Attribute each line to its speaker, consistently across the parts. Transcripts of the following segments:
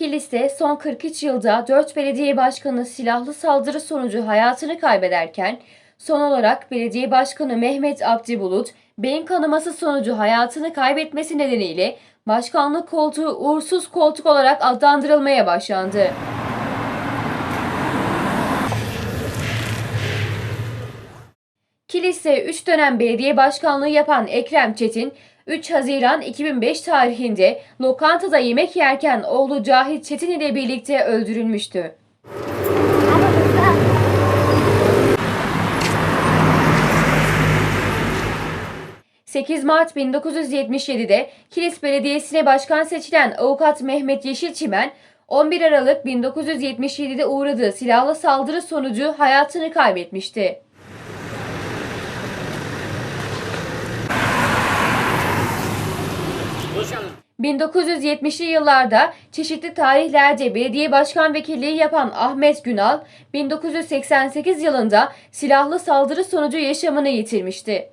Speaker 1: Kilis'te son 43 yılda 4 belediye başkanı silahlı saldırı sonucu hayatını kaybederken son olarak belediye başkanı Mehmet Abdi Bulut beyin kanaması sonucu hayatını kaybetmesi nedeniyle başkanlık koltuğu uğursuz koltuk olarak adlandırılmaya başlandı. Kilis'te 3 dönem belediye başkanlığı yapan Ekrem Çetin, 3 Haziran 2005 tarihinde lokantada yemek yerken oğlu Cahit Çetin ile birlikte öldürülmüştü. 8 Mart 1977'de Kilis Belediyesi'ne başkan seçilen avukat Mehmet Yeşilçimen, 11 Aralık 1977'de uğradığı silahlı saldırı sonucu hayatını kaybetmişti. 1970'li yıllarda çeşitli tarihlerde belediye başkan vekilliği yapan Ahmet Günal, 1988 yılında silahlı saldırı sonucu yaşamını yitirmişti.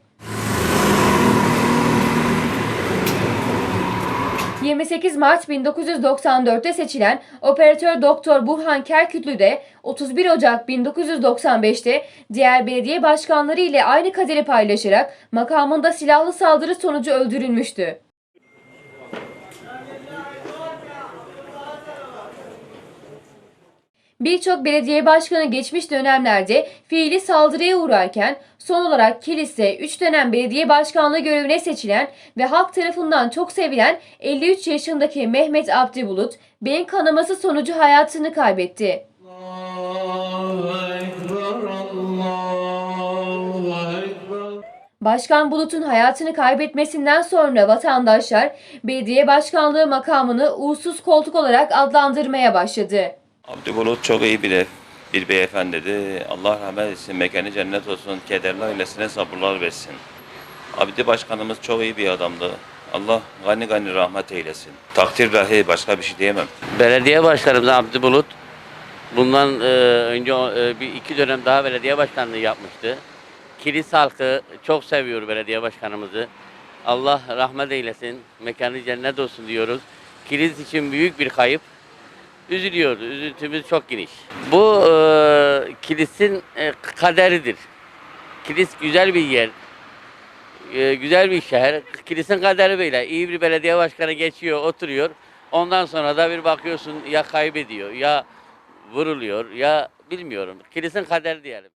Speaker 1: 28 Mart 1994'te seçilen operatör Doktor Burhan Kerkütlü de 31 Ocak 1995'te diğer belediye başkanları ile aynı kaderi paylaşarak makamında silahlı saldırı sonucu öldürülmüştü. Birçok belediye başkanı geçmiş dönemlerde fiili saldırıya uğrarken son olarak Kilis'te 3 dönem belediye başkanlığı görevine seçilen ve halk tarafından çok sevilen 53 yaşındaki Mehmet Abdi Bulut beyin kanaması sonucu hayatını kaybetti.
Speaker 2: Allahu
Speaker 1: Başkan Bulut'un hayatını kaybetmesinden sonra vatandaşlar belediye başkanlığı makamını uğursuz koltuk olarak adlandırmaya başladı.
Speaker 3: Abdü Bulut çok iyi bir, bir beyefendiydi. Allah rahmet etsin, mekanı cennet olsun, kederli ailesine sabırlar versin. Abdi Başkanımız çok iyi bir adamdı. Allah gani gani rahmet eylesin. Takdir dahi başka bir şey diyemem.
Speaker 4: Belediye başkanımız Abdü Bulut bundan e, önce e, bir iki dönem daha belediye başkanlığı yapmıştı. Kilis halkı çok seviyor belediye başkanımızı. Allah rahmet eylesin, mekanı cennet olsun diyoruz. Kilis için büyük bir kayıp. Üzülüyoruz, üzüntümüz çok geniş. Bu e, kilisin e, kaderidir. Kilis güzel bir yer, e, güzel bir şehir. Kilisin kaderi böyle. İyi bir belediye başkanı geçiyor, oturuyor. Ondan sonra da bir bakıyorsun ya kaybediyor, ya vuruluyor, ya bilmiyorum. Kilisin kaderi diyelim.